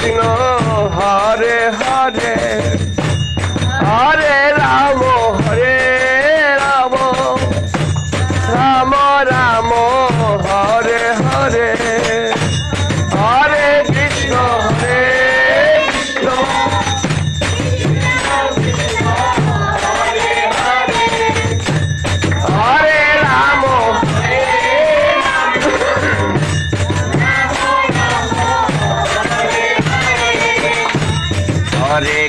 কৃষ্ণ হরে হরে। হরে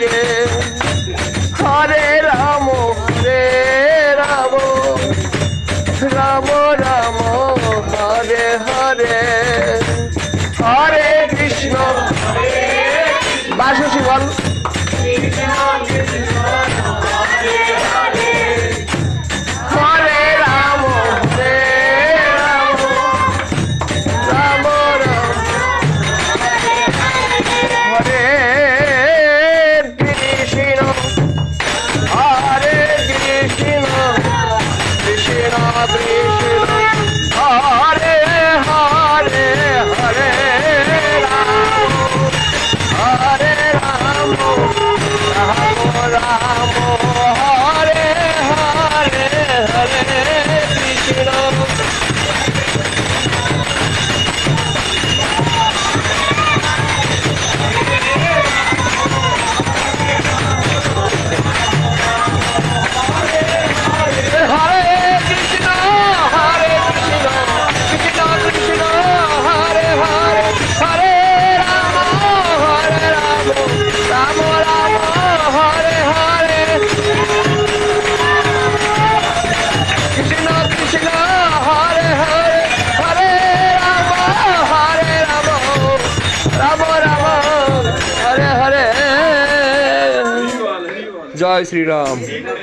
রে जय श्री राम